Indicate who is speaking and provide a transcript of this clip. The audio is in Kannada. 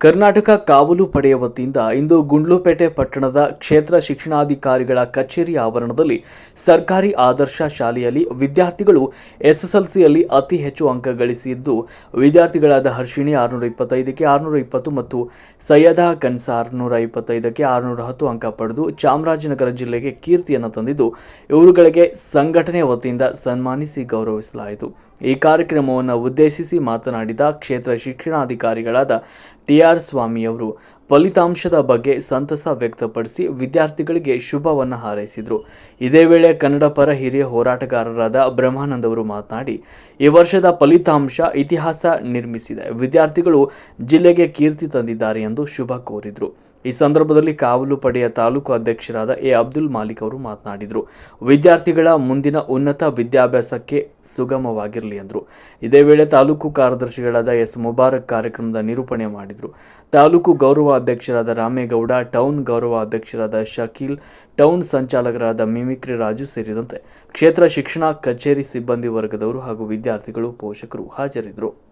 Speaker 1: ಕರ್ನಾಟಕ ಕಾವಲು ಪಡೆಯ ವತಿಯಿಂದ ಇಂದು ಗುಂಡ್ಲುಪೇಟೆ ಪಟ್ಟಣದ ಕ್ಷೇತ್ರ ಶಿಕ್ಷಣಾಧಿಕಾರಿಗಳ ಕಚೇರಿ ಆವರಣದಲ್ಲಿ ಸರ್ಕಾರಿ ಆದರ್ಶ ಶಾಲೆಯಲ್ಲಿ ವಿದ್ಯಾರ್ಥಿಗಳು ಎಸ್ಎಸ್ಎಲ್ಸಿಯಲ್ಲಿ ಅತಿ ಹೆಚ್ಚು ಅಂಕ ಗಳಿಸಿದ್ದು, ವಿದ್ಯಾರ್ಥಿಗಳಾದ ಹರ್ಷಿಣಿ ಆರುನೂರ ಇಪ್ಪತ್ತೈದಕ್ಕೆ ಆರುನೂರ ಇಪ್ಪತ್ತು ಮತ್ತು ಸೈಯದ ಕನ್ಸ ಆರುನೂರ ಇಪ್ಪತ್ತೈದಕ್ಕೆ ಆರುನೂರ ಹತ್ತು ಅಂಕ ಪಡೆದು ಚಾಮರಾಜನಗರ ಜಿಲ್ಲೆಗೆ ಕೀರ್ತಿಯನ್ನು ತಂದಿದ್ದು ಇವರುಗಳಿಗೆ ಸಂಘಟನೆ ವತಿಯಿಂದ ಸನ್ಮಾನಿಸಿ ಗೌರವಿಸಲಾಯಿತು. ಈ ಕಾರ್ಯಕ್ರಮವನ್ನು ಉದ್ದೇಶಿಸಿ ಮಾತನಾಡಿದ ಕ್ಷೇತ್ರ ಶಿಕ್ಷಣಾಧಿಕಾರಿಗಳಾದ ಟಿಆರ್ ಸ್ವಾಮಿಯವರು ಫಲಿತಾಂಶದ ಬಗ್ಗೆ ಸಂತಸ ವ್ಯಕ್ತಪಡಿಸಿ ವಿದ್ಯಾರ್ಥಿಗಳಿಗೆ ಶುಭವನ್ನು ಹಾರೈಸಿದರು. ಇದೇ ವೇಳೆ ಕನ್ನಡ ಪರ ಹಿರಿಯ ಹೋರಾಟಗಾರರಾದ ಬ್ರಹ್ಮಾನಂದ್ ಅವರು ಮಾತನಾಡಿ, ಈ ವರ್ಷದ ಫಲಿತಾಂಶ ಇತಿಹಾಸ ನಿರ್ಮಿಸಿದೆ. ವಿದ್ಯಾರ್ಥಿಗಳು ಜಿಲ್ಲೆಗೆ ಕೀರ್ತಿ ತಂದಿದ್ದಾರೆ ಎಂದು ಶುಭ ಕೋರಿದರು. ಈ ಸಂದರ್ಭದಲ್ಲಿ ಕಾವಲು ಪಡೆಯ ತಾಲೂಕು ಅಧ್ಯಕ್ಷರಾದ ಎ. ಅಬ್ದುಲ್ ಮಾಲಿಕ್ ಅವರು ಮಾತನಾಡಿದರು. ವಿದ್ಯಾರ್ಥಿಗಳ ಮುಂದಿನ ಉನ್ನತ ವಿದ್ಯಾಭ್ಯಾಸಕ್ಕೆ ಸುಗಮವಾಗಿರಲಿ ಎಂದರು ಇದೇ ವೇಳೆ ತಾಲೂಕು ಕಾರ್ಯದರ್ಶಿಗಳಾದ ಎಸ್. ಮುಬಾರಕ್ ಕಾರ್ಯಕ್ರಮದ ನಿರೂಪಣೆ ಮಾಡಿದರು. ತಾಲೂಕು ಗೌರವ ಅಧ್ಯಕ್ಷರಾದ ರಾಮೇಗೌಡ, ಟೌನ್ ಗೌರವ ಅಧ್ಯಕ್ಷರಾದ ಶಕೀಲ್, ಟೌನ್ ಸಂಚಾಲಕರಾದ ಮಿಮಿಕ್ರಿ ರಾಜು ಸೇರಿದಂತೆ ಕ್ಷೇತ್ರ ಶಿಕ್ಷಣ, ಕಚೇರಿ ಸಿಬ್ಬಂದಿ ವರ್ಗದವರು ಹಾಗೂ ವಿದ್ಯಾರ್ಥಿಗಳು ಪೋಷಕರು ಹಾಜರಿದ್ದರು.